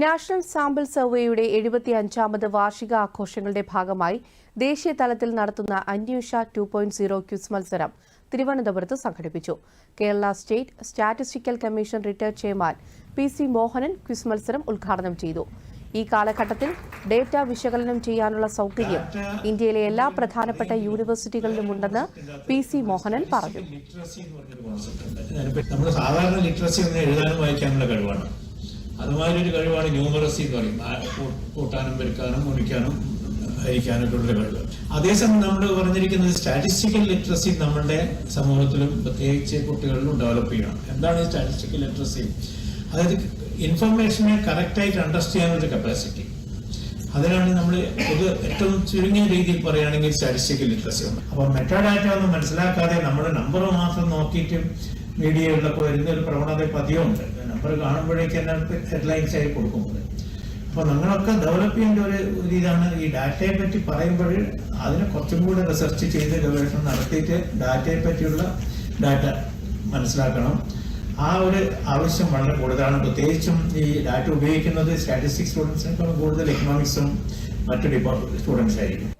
National sample സർവേയുടെ എഴുപത്തി അഞ്ചാമത് വാർഷിക ആഘോഷങ്ങളുടെ ഭാഗമായി ദേശീയ തലത്തിൽ നടത്തുന്ന Anvesha two point zero quiz മത്സരം തിരുവനന്തപുരത്ത് സംഘടിപ്പിച്ചു. Kerala state statistical commission retired chairman P C Mohanan quiz മത്സരം ഉദ്ഘാടനം ചെയ്തു. ഈ കാലഘട്ടത്തിൽ ഡേറ്റ വിശകലനം ചെയ്യാനുള്ള സൗകര്യം ഇന്ത്യയിലെ എല്ലാ പ്രധാനപ്പെട്ട യൂണിവേഴ്സിറ്റികളിലുമുണ്ടെന്ന് പി സി മോഹനൻ പറഞ്ഞു. സാധാരണ ലിറ്ററസി എഴുതാനും വായിക്കാനുള്ള കഴിവാണ്. അതുമാതിരി ഒരു കഴിവാണ് ന്യൂമറസി എന്ന് പറയും. കൂട്ടാനും പെരുക്കാനും മുറിക്കാനും ഹരിക്കാനൊക്കെ ഉള്ള കഴിവ്. അതേസമയം നമ്മൾ പറഞ്ഞിരിക്കുന്നത് സ്റ്റാറ്റിസ്റ്റിക്കൽ ലിറ്ററസി നമ്മുടെ സമൂഹത്തിലും പ്രത്യേകിച്ച് കുട്ടികളിലും ഡെവലപ്പ് ചെയ്യണം. എന്താണ് ഈ സ്റ്റാറ്റിസ്റ്റിക്കൽ ലിറ്ററസി അതായത് ഇൻഫർമേഷനെ കറക്റ്റായിട്ട് അണ്ടർസ്റ്റാൻഡ് ചെയ്യാനുള്ള കപ്പാസിറ്റി അതിനാണ് നമ്മൾ ഇത് ഏറ്റവും ചുരുങ്ങിയ രീതിയിൽ പറയുകയാണെങ്കിൽ സ്റ്റാറ്റിസ്റ്റിക്കൽ ലിറ്ററസി ഉണ്ട് അപ്പോൾ മെറ്റാഡാറ്റ ഒന്നും മനസ്സിലാക്കാതെ നമ്മൾ നമ്പർ മാത്രം നോക്കിയിട്ട് മീഡിയകളിലൊക്കെ വരുന്ന ഒരു പ്രവണത പതിവുണ്ട് നമ്പർ കാണുമ്പോഴേക്ക് തന്നെ ഹെഡ്ലൈൻസ് ആയി കൊടുക്കുന്നത് അപ്പോൾ നിങ്ങളൊക്കെ ഡെവലപ്പ് ചെയ്യേണ്ട ഒരു ഒരു ഇതാണ് ഈ ഡാറ്റയെ പറ്റി പറയുമ്പോൾ അതിനെ കുറച്ചും കൂടെ റിസർച്ച് ചെയ്ത് ഗവേഷണം നടത്തിയിട്ട് ഡാറ്റയെ പറ്റിയുള്ള ഡാറ്റ മനസ്സിലാക്കണം. ആ ഒരു ആവശ്യം വളരെ കൂടുതലാണ്. പ്രത്യേകിച്ചും ഈ ഡാറ്റ ഉപയോഗിക്കുന്നത് സ്റ്റാറ്റിസ്റ്റിക്സ് സ്റ്റുഡൻസിനേക്കാളും കൂടുതൽ എക്കണോമിക്സും മറ്റു ഡിപ്പാർട്ട്മെന്റ് സ്റ്റുഡൻസ് ആയിരിക്കും.